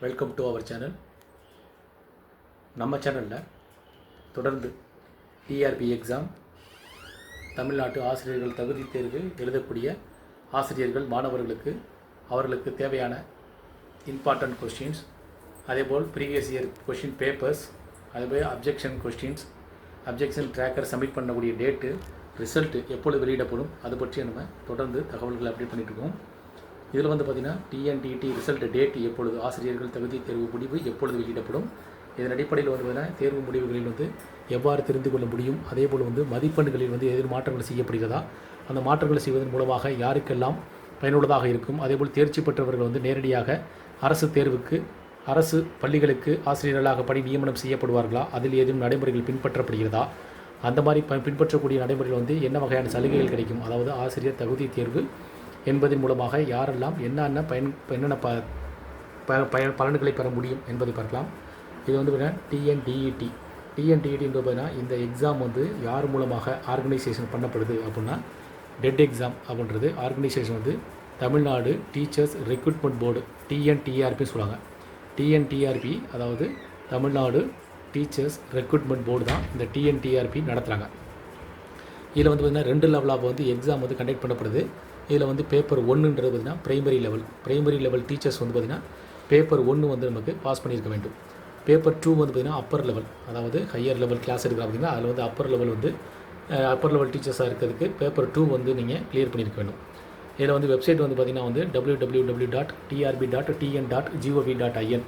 Welcome to our channel நம்ம சேனலில் தொடர்ந்து டிஆர்பி எக்ஸாம் தமிழ்நாட்டு ஆசிரியர்கள் தகுதி தேர்வு எழுதக்கூடிய ஆசிரியர்கள் மாணவர்களுக்கு அவர்களுக்கு தேவையான இம்பார்ட்டண்ட் கொஸ்டின்ஸ் அதேபோல் ப்ரீவியஸ் இயர் கொஷின் பேப்பர்ஸ் அதேபோல் objection questions objection tracker submit பண்ணக்கூடிய டேட்டு ரிசல்ட்டு எப்பொழுது வெளியிடப்படும் அது பற்றி நம்ம தொடர்ந்து தகவல்களை அப்டேட் பண்ணிகிட்ருக்கோம் இதில் வந்து பார்த்திங்கன்னா டிஎன்டிடி ரிசல்ட் டேட் எப்பொழுது ஆசிரியர்கள் தகுதி தேர்வு முடிவு எப்பொழுது வெளியிடப்படும் இதன் அடிப்படையில் வந்து தேர்வு முடிவுகளில் வந்து எவ்வாறு தெரிந்து கொள்ள முடியும் அதே போல் வந்து மதிப்பெண்களில் வந்து எதிர் மாற்றங்கள் செய்யப்படுகிறதா அந்த மாற்றங்களை செய்வதன் மூலமாக யாருக்கெல்லாம் பயனுள்ளதாக இருக்கும் அதேபோல் தேர்ச்சி பெற்றவர்கள் வந்து நேரடியாக அரசு தேர்வுக்கு அரசு பள்ளிகளுக்கு ஆசிரியர்களாக பணி நியமனம் செய்யப்படுவார்களா அதில் ஏதும் நடைமுறைகள் பின்பற்றப்படுகிறதா அந்த மாதிரி ப- பின்பற்றக்கூடிய நடைமுறையில் வந்து என்ன வகையான சலுகைகள் கிடைக்கும் அதாவது ஆசிரியர் தகுதி தேர்வு என்பதன் மூலமாக யாரெல்லாம் என்னென்ன பயன் என்னென்ன ப ப- பலன்களை பெற முடியும் என்பதை பார்க்கலாம். இது வந்து பார்த்தீங்கன்னா டிஎன்டிஇடி டிஎன்டிஇடி என்பது பார்த்தீங்கன்னா இந்த எக்ஸாம் வந்து யார் மூலமாக ஆர்கனைசேஷன் பண்ணப்படுது அப்படின்னா டெட் எக்ஸாம் அப்படின்றது. ஆர்கனைசேஷன் வந்து தமிழ்நாடு டீச்சர்ஸ் ரெக்ரூட்மெண்ட் போர்டு டிஎன்டிஆர்பின்னு சொல்லுவாங்க. டிஎன்டிஆர்பி அதாவது தமிழ்நாடு டீச்சர்ஸ் ரெக்ரூட்மெண்ட் போர்டு தான் இந்த டிஎன்டிஆர்பி நடத்துகிறாங்க இதில் வந்து பார்த்திங்கன்னா ரெண்டு லெவலாக வந்து எக்ஸாம் வந்து கண்டக்ட் பண்ணப்படுது. இதில் வந்து பேப்பர் ஒன்றுன்றது பார்த்திங்கன்னா primary level primary level teachers வந்து பார்த்திங்கன்னா பேப்பர் ஒன்று வந்து நமக்கு பாஸ் பண்ணியிருக்க வேண்டும். பேப்பர் டூ வந்து பார்த்திங்கன்னா அப்பர் லெவல் அதாவது ஹையர் லெவல் கிளாஸ் எடுக்கிற அப்படின்னா அதில் வந்து அப்பர் லெவல் வந்து அப்பர் லெவல் டீச்சர்ஸாக இருக்கிறதுக்கு பேப்பர் டூ வந்து நீங்கள் கிளியர் பண்ணியிருக்க வேண்டும். இதில் வந்து வெப்சைட் வந்து பார்த்திங்கன்னா வந்து W W W dot TRB dot TN dot GOV dot IN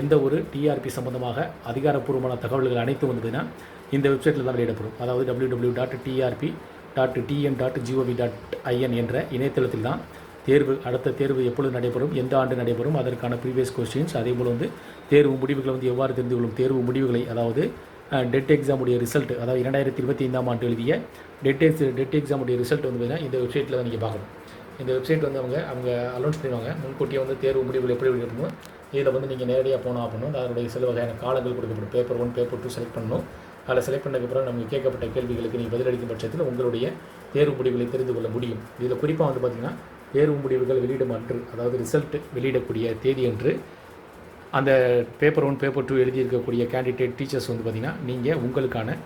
எந்த ஒரு டிஆர்பி சம்பந்தமாக அதிகாரப்பூர்வமான தகவல்கள் அனைத்தும் வந்ததுன்னா இந்த வெப்சைட்டில் தான் வெளியிடப்படும். அதாவது W W dot TRB dot TN dot GOV dot IN என்ற இணையதளத்தில் தான் தேர்வு அடுத்த தேர்வு எப்பொழுது நடைபெறும் எந்த ஆண்டு நடைபெறும் அதற்கான ப்ரீவியஸ் கொஸ்டின்ஸ் அதே போல் வந்து தேர்வு முடிவுகளை வந்து எவ்வாறு தெரிந்து கொள்ளும் தேர்வு முடிவுகளை அதாவது டெட் எக்ஸாமுடைய ரிசல்ட் அதாவது இரண்டாயிரத்தி இருபத்தி ஐந்தாம் ஆண்டு எழுதிய டெட் எக்ஸ் டெட் எக்ஸாமுடைய ரிசல்ட் வந்து பார்த்தீங்கன்னா இந்த வெப்சைட்டில் தான் நீங்கள் பார்க்கணும். இந்த வெப்சைட் வந்து அவங்க அவங்க அலௌன்ஸ் பண்ணுவாங்க முன்கூட்டியே வந்து தேர்வு முடிவுகள் எப்படி வெளியிடணும் இதில் வந்து நீங்கள் நேரடியாக போனோம் அப்படின்னா அதனுடைய சில வகையான காலங்கள் கொடுக்கப்படும். Paper one paper two select பண்ணணும். அதில் செலக்ட் பண்ணதுக்கப்புறம் நமக்கு கேட்கப்பட்ட கேள்விகளுக்கு நீங்கள் பதிலளிக்கும் பட்சத்தில் உங்களுடைய தேர்வு முடிவுகளை தெரிந்து கொள்ள முடியும். இதில் குறிப்பாக வந்து பார்த்திங்கன்னா தேர்வு முடிவுகள் வெளியிடும் அன்று அதாவது ரிசல்ட் வெளியிடக்கூடிய தேதி அன்று அந்த பேப்பர் ஒன் பேப்பர் டூ எழுதியிருக்கக்கூடிய கேண்டிடேட் டீச்சர்ஸ் வந்து பார்த்திங்கன்னா நீங்கள் உங்களுக்கான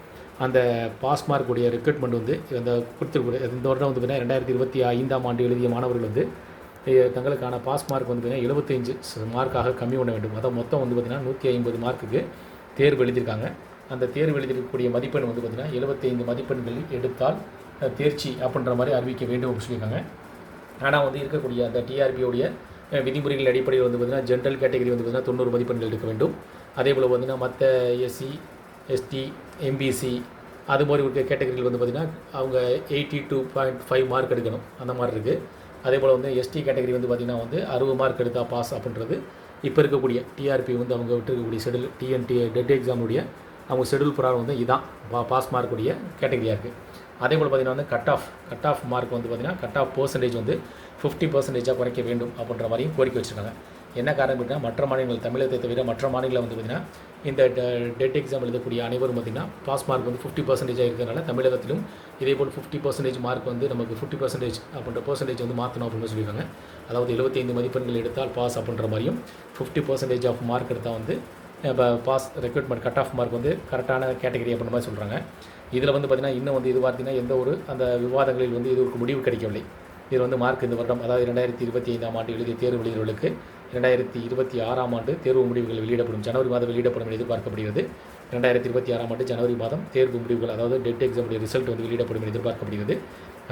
அந்த பாஸ் மார்க் உடைய ரெக்ரூட்மெண்ட் வந்து அந்த கொடுத்துருக்கூடிய இந்த வருடம் வந்து பார்த்திங்கன்னா ரெண்டாயிரத்தி இருபத்தி ஐந்தாம் ஆண்டு எழுதிய மாணவர்கள் வந்து தங்களுக்கான பாஸ் மார்க் வந்து பார்த்திங்கன்னா எழுபத்தஞ்சு மார்க்காக கம்மி பண்ண வேண்டும். அதான் மொத்தம் வந்து பார்த்திங்கன்னா நூற்றி ஐம்பது மார்க்குக்கு தேர்வு எழுதியிருக்காங்க. அந்த தேர்வு எழுதியிருக்கக்கூடிய மதிப்பெண் வந்து பார்த்திங்கன்னா எழுபத்தைந்து மதிப்பெண்கள் எடுத்தால் தேர்ச்சி அப்படின்ற மாதிரி அறிவிக்க வேண்டும் அப்படின்னு சொல்லியிருக்காங்க. ஆனால் வந்து இருக்கக்கூடிய அந்த டிஆர்பியோடைய விதிமுறைகள் அடிப்படையில் வந்து பார்த்திங்கன்னா ஜென்ரல் கேட்டகரி வந்து பார்த்திங்கன்னா தொண்ணூறு மதிப்பெண்கள் எடுக்க வேண்டும். அதே போல் பார்த்திங்கன்னா மற்ற எஸ்சி எஸ்டி எம்பிசி அது மாதிரி இருக்க கேட்டகரியில் வந்து பார்த்திங்கன்னா அவங்க eighty two point five mark எடுக்கணும். அந்த மாதிரி இருக்குது அதே போல் வந்து எஸ்டி கேட்டகரி வந்து பார்த்திங்கன்னா வந்து அறுபது மார்க் எடுத்தால் பாஸ் அப்படின்றது இப்போ இருக்கக்கூடிய டிஆர்பி வந்து அவங்க விட்டுருக்கக்கூடிய ஷெடியூல் டிஎன்டி டெட் எக்ஸாமுடைய அவங்க ஷெடியூல் பிரகாரம் வந்து இதான் பா பாஸ் மார்க்குடைய கேட்டகரியாக இருக்குது அதே போல் பார்த்திங்கன்னா வந்து cut off cut off mark வந்து பார்த்திங்கன்னா கட் ஆஃப் பர்சன்டேஜ் வந்து ஃபிஃப்டி பர்சன்டேஜாக குறைக்க வேண்டும் அப்படின்ற மாதிரியும் கோரிக்கை வச்சுருக்காங்க. என்ன காரணம் அப்படின்னா மற்ற மாநிலங்கள் தமிழகத்தை தவிர மற்ற மாநிலங்களில் வந்து பார்த்திங்கன்னா இந்த டெட் எக்ஸாம் எழுதக்கூடிய அனைவரும் பார்த்திங்கன்னா பாஸ் மார்க் வந்து ஃபிஃப்டி பர்சன்டேஜாக இருக்கிறதுனால தமிழகத்திலும் இதே போல் ஃபிஃப்டி பர்சன்டேஜ் மார்க் வந்து நமக்கு ஃபிஃப்டி பர்சன்டேஜ் அப்படின்ற பர்சன்டேஜ் வந்து மாற்றணும் அப்படின்னு சொல்லியிருக்காங்க. அதாவது 75 மதிப்பெண்கள் எடுத்தால் பாஸ் அப்படின்ற மாதிரியும் ஃபிஃப்டி பர்சன்டேஜ் ஆஃப் மார்க் எடுத்தால் வந்து இப்போ pass recruitment cut off mark வந்து கரெக்டான கேட்டகரி அப்படின்ற மாதிரி சொல்கிறாங்க இதில் வந்து பார்த்திங்கன்னா இன்னும் வந்து இது பார்த்தீங்கன்னா எந்த ஒரு அந்த விவாதங்களில் வந்து இதுக்கு முடிவு கிடைக்கவில்லை. இது வந்து மார்க் இந்த வருடம் அதாவது இரண்டாயிரத்தி இருபத்தி ஐந்தாம் ஆண்டு எழுதிய தேர்வு எழுதியவர்களுக்கு இரண்டாயிரத்தி இருபத்தி ஆறாம் ஆண்டு தேர்வு முடிவுகள் வெளியிடப்படும் ஜனவரி மாதம் வெளியிடப்படும் என எதிர்பார்க்கப்படுகிறது. ரெண்டாயிரத்தி இருபத்தி ஆறாம் ஆண்டு ஜனவரி மாதம் தேர்வு முடிவுகள் அதாவது டெட் எக்ஸாமுடைய ரிசல்ட் வந்து வெளியிடப்படும் என எதிர்பார்க்கப்படுகிறது.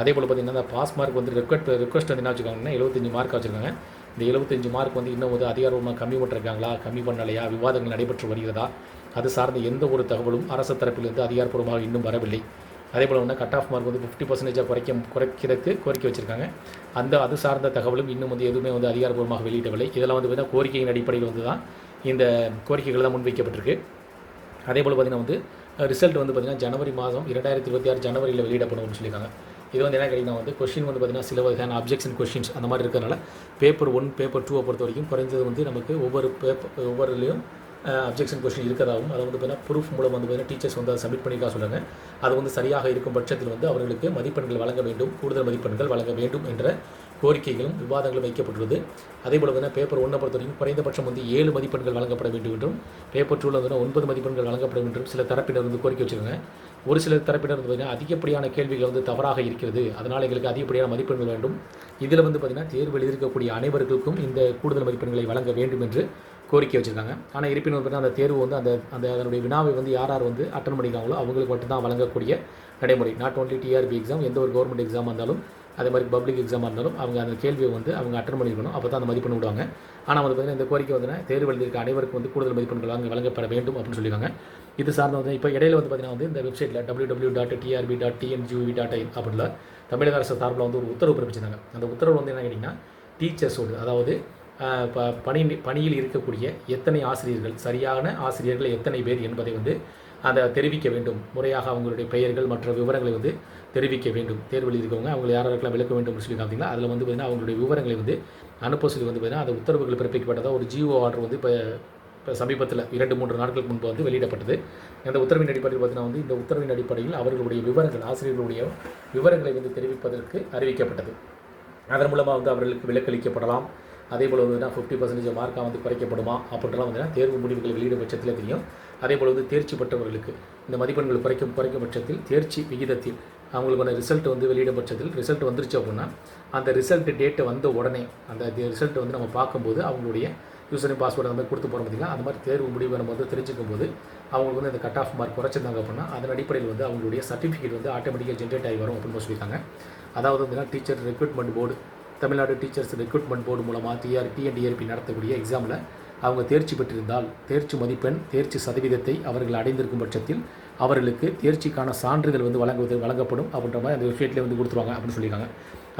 அதே போல் பார்த்தீங்கன்னா அந்த பாஸ் மார்க் வந்து ரெக்வெஸ்ட் ரெக்வஸ்ட் வந்து என்ன வச்சுருக்காங்கன்னா எழுபத்தஞ்சு மார்க் வச்சுருக்காங்க. இந்த எழுபத்தஞ்சு மார்க் வந்து இன்னும் வந்து அதிகாரமாக கம்மி பண்ணிருக்காங்களா கம்மி பண்ணலையா விவாதங்கள் நடைபெற்று வருகிறதா அது சார்ந்த எந்த ஒரு தகவலும் அரசு தரப்பிலிருந்து அதிகாரப்பூர்வமாக இன்னும் வரவில்லை. அதே போல் வந்து கட் ஆஃப் மார்க் வந்து ஃபிஃப்டி பர்சன்டேஜாக குறைக்க குறைக்கிறதுக்கு கோரிக்கை வச்சுருக்காங்க. அந்த அது சார்ந்த தகவலும் இன்னும் வந்து எதுவுமே வந்து அதிகாரப்பூர்வமாக வெளியிடவில்லை. இதெல்லாம் வந்து பார்த்திங்கன்னா கோரிக்கையின் அடிப்படையில் வந்து தான் இந்த கோரிக்கைகள் தான் முன்வைக்கப்பட்டிருக்கு. அதே போல் பார்த்திங்கன்னா வந்து ரிசல்ட் வந்து பார்த்திங்கன்னா ஜனவரி மாதம் இரண்டாயிரத்தி இருபத்தி ஆறு ஜனவரியில் வெளியிடப்படும்னு சொல்லியிருக்காங்க. இது வந்து என்ன கேட்டிங்கன்னா வந்து கொஷின் வந்து பார்த்திங்கன்னா சில வகையான அப்ஜெக்ஷன் கொஷின்ஸ் அந்த மாதிரி இருக்கிறனால பேப்பர் ஒன் பேப்பர் டூவை பொறுத்த வரைக்கும் குறைஞ்சது வந்து நமக்கு ஒவ்வொரு பேப்பர் ஒவ்வொருலையும் அப்ஜெக்ஷன் கொஷின் இருக்கிறதாகவும் அதை வந்து பார்த்தீங்கன்னா ப்ரூஃப் மூலம் வந்து பார்த்தீங்கன்னா டீச்சர்ஸ் வந்து அதை சப்மிட் பண்ணிக்கா சொல்லுங்கள் அது வந்து சரியாக இருக்கும் பட்சத்தில் வந்து அவர்களுக்கு மதிப்பெண்கள் வழங்க வேண்டும் கூடுதல் மதிப்பெண்கள் வழங்க வேண்டும் என்ற கோரிக்கைகளும் விவாதங்களும் வைக்கப்பட்டுள்ளது. அதே போல் வந்து பேப்பர் ஒன்றை பொறுத்த வரைக்கும் குறைந்தபட்சம் வந்து ஏழு மதிப்பெண்கள் வழங்கப்பட வேண்டும் என்றும் பேப்பர் டூவில் வந்து ஒன்பது மதிப்பெண்கள் வழங்கப்பட வேண்டும் சில தரப்பினர் வந்து கோரிக்கை வச்சிருக்காங்க. ஒரு சில தரப்பினர் வந்து பார்த்தீங்கன்னா அதிகப்படியான கேள்விகள் வந்து தவறாக இருக்கிறது. அதனால் எங்களுக்கு அதிகப்படியான மதிப்பெண்கள் வேண்டும். இதில் வந்து பார்த்திங்கன்னா தேர்வு எழுதியிருக்கக்கூடிய அனைவருக்கும் இந்த கூடுதல் மதிப்பெண்களை வழங்க வேண்டும் என்று கோரிக்கை வச்சுருக்காங்க. ஆனால் இருப்பினும் பார்த்தீங்கன்னா அந்த தேர்வு வந்து அந்த அந்த அதனுடைய வினாவை வந்து யார் யார் வந்து அட்டன் பண்ணிக்காங்களோ அவங்களுக்கு மட்டும்தான் வழங்கக்கூடிய நடைமுறை. நாட் ஓன்லி டிஆர்பி எக்ஸாம் எந்த ஒரு கவர்மெண்ட் எக்ஸாமாக இருந்தாலும் அதே மாதிரி பப்ளிக் எக்ஸாமாக இருந்தாலும் அவங்க அந்த கேள்வியை வந்து அவங்க அட்டன் பண்ணியிருக்கணும். அப்போ தான் அந்த மதிப்பெண் விடுவாங்க. ஆனால் வந்து பார்த்தீங்கன்னா இந்த கோரிக்கை வந்து தேர்வு எழுதியிருக்க அனைவருக்கும் வந்து கூடுதல் மதிப்பெண்கள் அங்கே வழங்கப்பட வேண்டும் அப்படின்னு சொல்லியிருக்காங்க. இது சார்ந்த வந்து இப்போ இடையில வந்து பார்த்தீங்கன்னா வந்து இந்த வெப்சைட்டில் W W dot TRB dot TN GOV dot IN அப்படின்ல தமிழக அரசு சார்பில் வந்து ஒரு உத்தரவு பிறப்பிச்சிருந்தாங்க. அந்த உத்தரவு வந்து என்ன கேட்டிங்கன்னா டீச்சர்ஸோடு அதாவது ப பணி பணியில் இருக்கக்கூடிய எத்தனை ஆசிரியர்கள் சரியான ஆசிரியர்கள் எத்தனை பேர் என்பதை வந்து அதை தெரிவிக்க வேண்டும். முறையாக அவங்களுடைய பெயர்கள் மற்ற விவரங்களை வந்து தெரிவிக்க வேண்டும். தேர்வில் இருக்கவங்க அவங்க யார் யாருக்கெல்லாம் விளக்க வேண்டும் சொல்லி பார்த்தீங்கன்னா அதில் வந்து பார்த்தீங்கன்னா அவங்களுடைய விவரங்களை வந்து அனுப்ப சொல்லி வந்து பார்த்திங்கன்னா அந்த உத்தரவுகள் பிறப்பிக்கப்பட்டதாக ஒரு ஜிஓ ஆர்டர் வந்து இப்போ இப்போ சமீபத்தில் இரண்டு மூன்று நாட்களுக்கு முன்பு வந்து வெளியிடப்பட்டது. அந்த உத்தரவின் அடிப்படையில் பார்த்தீங்கன்னா வந்து இந்த உத்தரவின் அடிப்படையில் அவர்களுடைய விவரங்கள் ஆசிரியர்களுடைய விவரங்களை வந்து தெரிவிப்பதற்கு அறிவிக்கப்பட்டது. அதன் மூலமாக வந்து அவர்களுக்கு விலக்களிக்கப்படலாம் அதே போல் வந்து ஃபிஃப்டி பர்சன்டேஜ் மார்க்காக வந்து குறைக்கப்படுமா அப்படின்றலாம் வந்து தேர்வு முடிவுகள் வெளியிடும் பட்சத்தில் தெரியும். அதே போல் வந்து தேர்ச்சி பெற்றவர்களுக்கு இந்த மதிப்பெண்கள் குறைக்கும் குறைக்கும் பட்சத்தில் தேர்ச்சி விகிதத்தில் அவங்களுக்கான ரிசல்ட் வந்து வெளியிடும் பட்சத்தில் ரிசல்ட் வந்துருச்சு அப்படின்னா அந்த ரிசல்ட் டேட்டு வந்த உடனே அந்த ரிசல்ட் வந்து நம்ம பார்க்கும்போது அவங்களுடைய யூசர் பாஸ்வேர்டு அந்த மாதிரி கொடுத்து போகிற பார்த்தீங்கன்னா அந்த மாதிரி தேர்வு முடிவு நம்ம வந்து தெரிஞ்சுக்கும் போது அவங்களுக்கு வந்து அந்த கட் ஆஃப் மார்க் குறைச்சிருந்தாங்க அப்படின்னா அதன் அடிப்படையில் வந்து அவங்களுடைய சர்டிஃபிகேட் வந்து ஆட்டோமேட்டிக்காக ஜென்ரேட் ஆகி வரும் அப்படின்னு சொல்லியிருக்காங்க. அதாவது வந்து teacher recruitment board Tamil Nadu teachers recruitment board மூலமாக டிஆர்பி அண்ட் டிஆர்பி நடத்தக்கூடிய எக்ஸாமில் அவங்க தேர்ச்சி பெற்றிருந்தால் தேர்ச்சி மதிப்பெண் தேர்ச்சி சதவீதத்தை அவர்கள் அடைந்திருக்கும் பட்சத்தில் அவர்களுக்கு தேர்ச்சிக்கான சான்றிதழ் வந்து வழங்குவது வழங்கப்படும் அப்படின்ற மாதிரி அந்த வெப்சைட்லேயே வந்து கொடுத்துருவாங்க அப்படின்னு சொல்லியிருக்காங்க.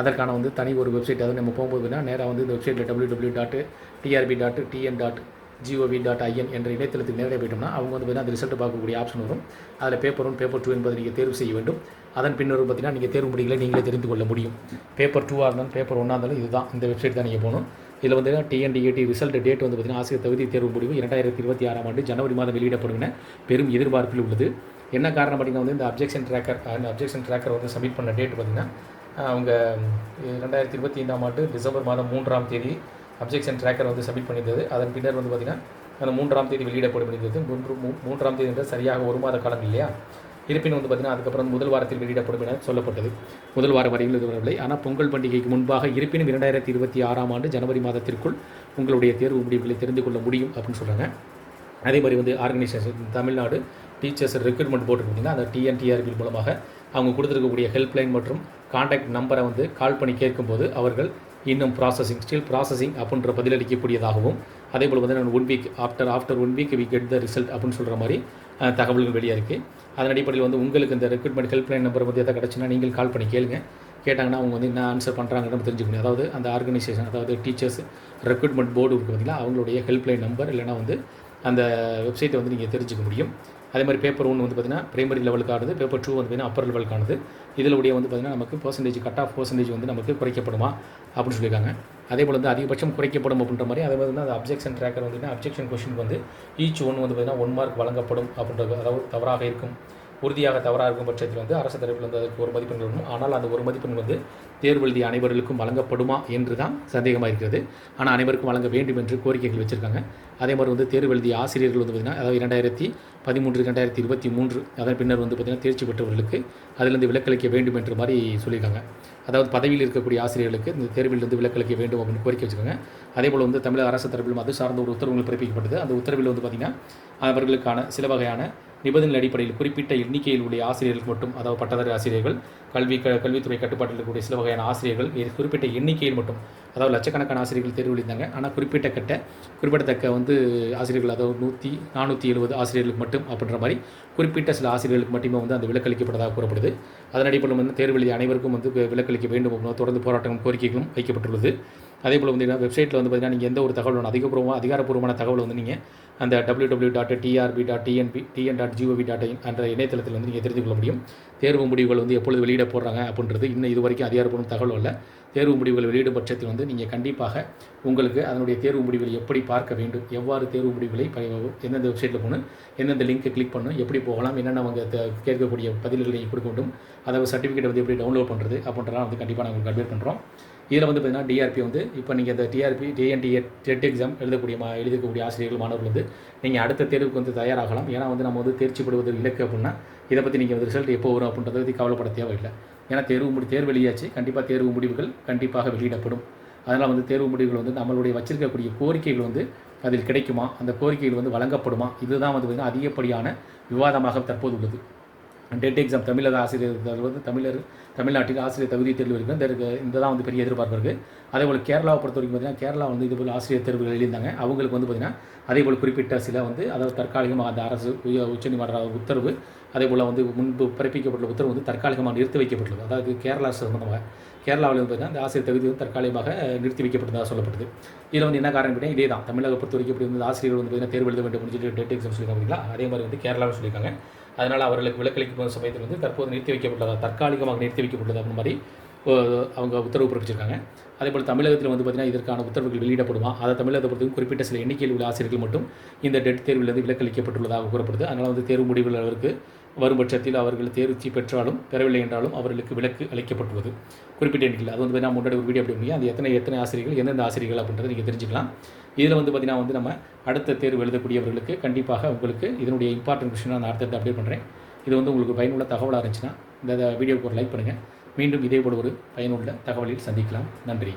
அதற்கான வந்து தனி ஒரு வெப்சைட் அதாவது நம்ம போகும்போதுனா நேராக வந்து இந்த வெப்சைட்டில் W W dot TRB dot TN dot GOV dot IN என்ற இணையதளத்துக்கு நேரடியாக போயிட்டோம்னா அவங்க வந்து பார்த்தீங்கன்னா அந்த ரிசல்ட் பார்க்கக்கூடிய ஆப்ஷன் வரும். அதில் பேப்பர் ஒன் பேப்பர் டூ என்பதை நீங்கள் தேர்வு செய்ய வேண்டும். அதன் பின்னர் பார்த்தீங்கன்னா நீங்கள் தேர்வு முடிகளை நீங்களே தெரிந்து கொள்ள முடியும். பேப்பர் டூவாக இருந்தாலும் பேப்பர் ஒன்றா இருந்தாலும் இதுதான். இந்த வெப்சைட் தான் நீங்கள் போகணும். இதில் வந்து டிஎன்டிஏடி ரிசல்ட் டேட் வந்து பார்த்தீங்கன்னா ஆசிரியர் தகுதி தேர்வு முடிவு இரண்டாயிரத்தி இருபத்தி ஆறாம் ஆண்டு ஜனவரி மாதம் வெளியிடப்படும் என பெரும் எதிர்பார்ப்பில் உள்ளது. என்ன காரணம் பார்த்தீங்கன்னா வந்து இந்த அப்ஜெக்ஷன் ட்ராக்கர் அந்த அப்ஜெக்ஷன் ட்ராக்கர் வந்து சப்மிட் பண்ண டேட் பார்த்திங்கன்னா அவங்க ரெண்டாயிரத்தி இருபத்தி ஐந்தாம் ஆண்டு டிசம்பர் மாதம் மூன்றாம் தேதி அப்ஜெக்ஷன் ட்ராக்கர் வந்து சப்மிட் பண்ணியிருந்தது. அதன் பின்னர் வந்து பார்த்திங்கன்னா அந்த மூன்றாம் தேதி வெளியிடப்படும் இருந்தது மூன்று மூ- மூன்றாம் தேதி என்றால் சரியாக ஒரு மாத காலம் இல்லையா? இருப்பினும் வந்து பார்த்திங்கன்னா அதுக்கப்புறம் முதல் வாரத்தில் வெளியிடப்படும் என சொல்லப்பட்டது. முதல் வார வரையில் இது வரவில்லை. ஆனால் பொங்கல் பண்டிகைக்கு முன்பாக இருப்பினும் இரண்டாயிரத்தி இருபத்தி ஆறாம் ஆண்டு ஜனவரி மாதத்திற்குள் உங்களுடைய தேர்வு முடிவுகளை தெரிந்து கொள்ள முடியும் அப்படின்னு சொல்கிறாங்க அதே மாதிரி வந்து organisation Tamil Nadu teachers recruitment board பார்த்தீங்கன்னா அந்த டிஎன்டிஆர்பி மூலமாக அவங்க கொடுத்துருக்கக்கூடிய ஹெல்ப்லைன் மற்றும் காண்டாக்ட் நம்பரை வந்து கால் பண்ணி கேட்கும்போது அவர்கள் இன்னும் ப்ராசஸிங் ஸ்டில் ப்ராசஸிங் அப்படின்ற பதிலளிக்கக்கூடியதாகவும் அதே போல் வந்து one week after after one week we get the result அப்படின்னு சொல்கிற மாதிரி தகவல்கள் வெளியாக இருக்குது அதன் அடிப்படையில் வந்து உங்களுக்கு இந்த ரெக்ரூட்மெண்ட் ஹெல்ப்லைன் நம்பர் வந்து எதாவது கிடச்சுன்னா நீங்கள் கால் பண்ணி கேளுங்க. கேட்டாங்கன்னா அவங்க வந்து என்ன ஆன்சர் பண்ணுறாங்கன்னு தெரிஞ்சுக்க முடியும் அதாவது அந்த ஆர்கனைசேஷன் அதாவது டீச்சர்ஸ் ரெக்ரூட்மெண்ட் போர்டு இருக்குது பார்த்தீங்களா? அவங்களுடைய ஹெல்ப்லைன் நம்பர் இல்லைனா வந்து அந்த வெப்சைட்டை வந்து நீங்கள் தெரிஞ்சுக்க முடியும். அதே மாதிரி பேப்பர் ஒன்று வந்து பார்த்தீங்கன்னா பிரைமரி லெவலுக்கானது பேப்பர் டூ வந்து பார்த்தீங்கன்னா அப்பர் லெவலுக்கானது இதில் உடைய வந்து பார்த்தீங்கன்னா நமக்கு பர்சன்டேஜ் கட் ஆஃப் பர்சன்டேஜ் வந்து நமக்கு குறைக்கப்படுமா அப்படின்னு சொல்லியிருக்காங்க. அதே போல் வந்து அதிகபட்சம் குறைக்கப்படும் அப்படின்ற மாதிரி அதே மாதிரி வந்து அந்த அப்ஜெக்ஷன் ட்ராக்கர் வந்து அப்ஜெக்ஷன் கொஷின் வந்து ஈச் ஒன்று வந்து பார்த்தீங்கன்னா ஒன் மார்க் வழங்கப்படும் அப்படின்ற அதாவது தவறாக இருக்கும். உறுதியாக தவறாக இருக்கும் பட்சத்தில் வந்து அரசு தரப்பில் வந்து அதற்கு ஒரு மதிப்பெண் வரும் ஆனால் அந்த ஒரு மதிப்பெண் வந்து தேர்வு எழுதிய அனைவர்களுக்கும் வழங்கப்படுமா என்று தான் சந்தேகமாக இருக்கிறது. ஆனால் அனைவருக்கும் வழங்க வேண்டும் என்று கோரிக்கைகள் வச்சுருக்காங்க. அதே மாதிரி வந்து தேர்வு எழுதிய ஆசிரியர்கள் வந்து பார்த்திங்கன்னா அதாவது இரண்டாயிரத்தி பதிமூன்று ரெண்டாயிரத்தி இருபத்தி மூன்று அதன் பின்னர் வந்து பார்த்திங்கன்னா தேர்ச்சி பெற்றவர்களுக்கு அதிலிருந்து விலக்களிக்க வேண்டும் என்ற மாதிரி சொல்லியிருக்காங்க. அதாவது பதவியில் இருக்கக்கூடிய ஆசிரியர்களுக்கு இந்த தேர்விலிருந்து விலக்களிக்க வேண்டும் அப்படின்னு கோரிக்கை வச்சுருக்காங்க. அதே போல் வந்து தமிழக அரசு தரப்பிலும் அது சார்ந்த ஒரு உத்தரவுகள் பிறப்பிக்கப்பட்டது. அந்த உத்தரவில் வந்து பார்த்திங்கன்னா அவர்களுக்கான சில வகையான நிபந்தனை அடிப்படையில் குறிப்பிட்ட எண்ணிக்கையில் உள்ள ஆசிரியர்களுக்கு மட்டும் அதாவது பட்டதாரி ஆசிரியர்கள் கல்வி க கல்வித்துறை கட்டுப்பாட்டில் இருக்கக்கூடிய சில வகையான ஆசிரியர்கள் இது குறிப்பிட்ட எண்ணிக்கையில் மட்டும் அதாவது லட்சக்கணக்கான ஆசிரியர்கள் தேர்வு எழுந்தாங்க ஆனால் குறிப்பிட்ட கட்ட குறிப்பிடத்தக்க வந்து ஆசிரியர்கள் அதாவது நூற்றி நானூற்றி எழுபது ஆசிரியர்களுக்கு மட்டும் அப்படின்ற மாதிரி குறிப்பிட்ட சில ஆசிரியர்களுக்கு மட்டுமே வந்து அந்த விலக்களிக்கப்பட்டதாக கூறப்படுது. அதன் அடிப்படையில் வந்து தேர்வு எழுதிய அனைவருக்கும் வந்து விலக்களிக்க வேண்டும் தொடர்ந்து போராட்டங்களும் கோரிக்கைகளும் வைக்கப்பட்டுள்ளது. அதே போல் வந்து வெப்சைட்டில் வந்து பார்த்தீங்கன்னா நீங்கள் எந்த ஒரு தகவல் வேணும் அதிகபூர்வமாக அதிகாரப்பூர்வமான தகவல் வந்து நீங்கள் அந்த W W dot TRB dot TNP TN dot GOV dot IN என்ற இணையதளத்தில் வந்து நீங்கள் தெரிந்து கொள்ள முடியும். தேர்வு முடிவுகள் வந்து எப்பொழுது வெளியிட போடுறாங்க அப்படின்றது இன்னும் இது வரைக்கும் அதிகாரப்பூர்வ தகவல் இல்லை தேர்வு முடிவுகள் வெளியிடும் பட்சத்தில் வந்து நீங்கள் கண்டிப்பாக உங்களுக்கு அதனுடைய தேர்வு முடிவுகள் எப்படி பார்க்க வேண்டும் எவ்வாறு தேர்வு முடிவுகளை எந்தெந்த வெப்சைட்டில் போகணும் எந்தெந்த லிங்க்கை கிளிக் பண்ணணும் எப்படி போகலாம் என்னென்ன அவங்க கேட்கக்கூடிய பதில்களை கொடுக்க வேண்டும் அதாவது சர்டிஃபிகேட் வந்து எப்படி டவுன்லோட் பண்ணுறது அப்படின்றலாம் வந்து கண்டிப்பாக நாங்கள் உங்களுக்கு பண்ணுறோம் இதில் வந்து பார்த்தீங்கன்னா டிஆர்பி வந்து இப்போ நீங்கள் இந்த டிஆர்பி டிஎன்டிஏ டெட் எக்ஸாம் எழுதக்கூடிய மா எழுதக்கூடிய ஆசிரியர்கள் மாணவர்கள் வந்து நீங்கள் அடுத்த தேர்வுக்கு வந்து தயாராகலாம். ஏன்னா வந்து நம்ம வந்து தேர்ச்சி பெறுவது இலக்கு அப்படின்னா இதை பற்றி நீங்கள் வந்து ரிசல்ட் எப்போ வரும் அப்படின்றத பற்றி கவலைப்பட தேவையில்லை. ஏன்னா தேர்வு முடி தேர்வு வெளியாச்சு. கண்டிப்பாக தேர்வு முடிவுகள் கண்டிப்பாக வெளியிடப்படும். அதனால் வந்து தேர்வு முடிவுகள் வந்து நம்மளுடைய வச்சிருக்கக்கூடிய கோரிக்கைகள் வந்து அதில் கிடைக்குமா? அந்த கோரிக்கைகள் வந்து வழங்கப்படுமா? இதுதான் வந்து பார்த்திங்கன்னா அதிகப்படியான விவாதமாக தற்போது உள்ளது. டெட் எக்ஸாம் தமிழக ஆசிரியர் வந்து தமிழர் தமிழ்நாட்டில் ஆசிரியர் தகுதி தேர்வு இருக்குது இந்த இருக்கு இந்த தான் வந்து பெரிய எதிர்பார்ப்பு இருக்குது அதே போல் கேரளாவை பொறுத்த வரைக்கும் பார்த்தீங்கன்னா கேரளா வந்து இது போல் ஆசிரியர் தேர்வுகள் எழுதியிருந்தாங்க. அவங்களுக்கு வந்து பார்த்திங்கன்னா அதே போல் குறிப்பிட்ட சில வந்து அதாவது தற்காலிகமாக அந்த அரசு உய உச்சநீதிமன்ற உத்தரவு அதே போல் வந்து முன்பு பிறப்பிக்கப்பட்டுள்ள உத்தரவு வந்து தற்காலிகமாக நிறுத்தி வைக்கப்பட்டுள்ளது. அதாவது கேரளா சம்பந்தமாக. கேரளாவில் வந்து பார்த்தீங்கன்னா இந்த ஆசிரியர் தகுதி வந்து தற்காலிகமாக நிறுத்தி வைக்கப்பட்டதாக சொல்லப்படுது. இதில் வந்து என்ன காரணம் கேட்டால் இதே தான். தமிழக பொறுத்த வரைக்கும் இப்படி வந்து ஆசிரியர்கள் வந்து பார்த்தீங்கன்னா தேர்வு எழுத வேண்டும் சொல்லி டேட் எக்ஸாம் சொல்லியிருக்காங்க அதே மாதிரி வந்து கேரளாவில் சொல்லியிருக்காங்க. அதனால் அவர்களுக்கு விலக்களிக்கும் சமயத்தில் வந்து தற்போது நிறுத்தி வைக்கப்பட்டதா தற்காலிகமாக நிறுத்தி வைக்கப்பட்டது அப்படின்னு மாதிரி அவங்க உத்தரவு பிறப்பிச்சிருக்காங்க. அதே போல் தமிழகத்தில் வந்து பார்த்திங்கன்னா இதற்கான உத்தரவுகள் வெளியிடப்படுமா? அதை தமிழகத்தை பொறுத்தவரைக்கும் குறிப்பிட்ட சில எண்ணிக்கையில் உள்ள ஆசிரியர்கள் மட்டும் இந்த டெட் தேர்விலிருந்து விலக்களிக்கப்பட்டுள்ளதாக கூறப்படுது. அதனால் வந்து தேர்வு முடிவில் வரும் பட்சத்தில் அவர்கள் தேர்ச்சி பெற்றாலும் பெறவில்லை என்றாலும் அவர்களுக்கு விலக்கு அளிக்கப்பட்டுள்ளது. குறிப்பிட்ட எண்ணிக்கையில். அது வந்து நான் முன்னாடி ஒரு வீடியோ அப்படி முடியும் அது எத்தனை எத்தனை ஆசிரியர்கள் எந்தெந்த ஆசிரியர்கள் அப்படின்றத நீங்கள் தெரிஞ்சுக்கலாம். இதில் வந்து பார்த்திங்கன்னா வந்து நம்ம அடுத்த தேர்வு எழுதக்கூடியவர்களுக்கு கண்டிப்பாக உங்களுக்கு இதனுடைய இம்பார்ட்டன்ட் விஷயம் நான் அடுத்தது அப்டேட் பண்ணுறேன் இது வந்து உங்களுக்கு பயனுள்ள தகவலாக இருந்துச்சுன்னா இந்த வீடியோவுக்கு ஒரு லைக் பண்ணுங்கள் மீண்டும் இதேபோல் ஒரு பயனுள்ள தகவலில் சந்திக்கலாம். நன்றி.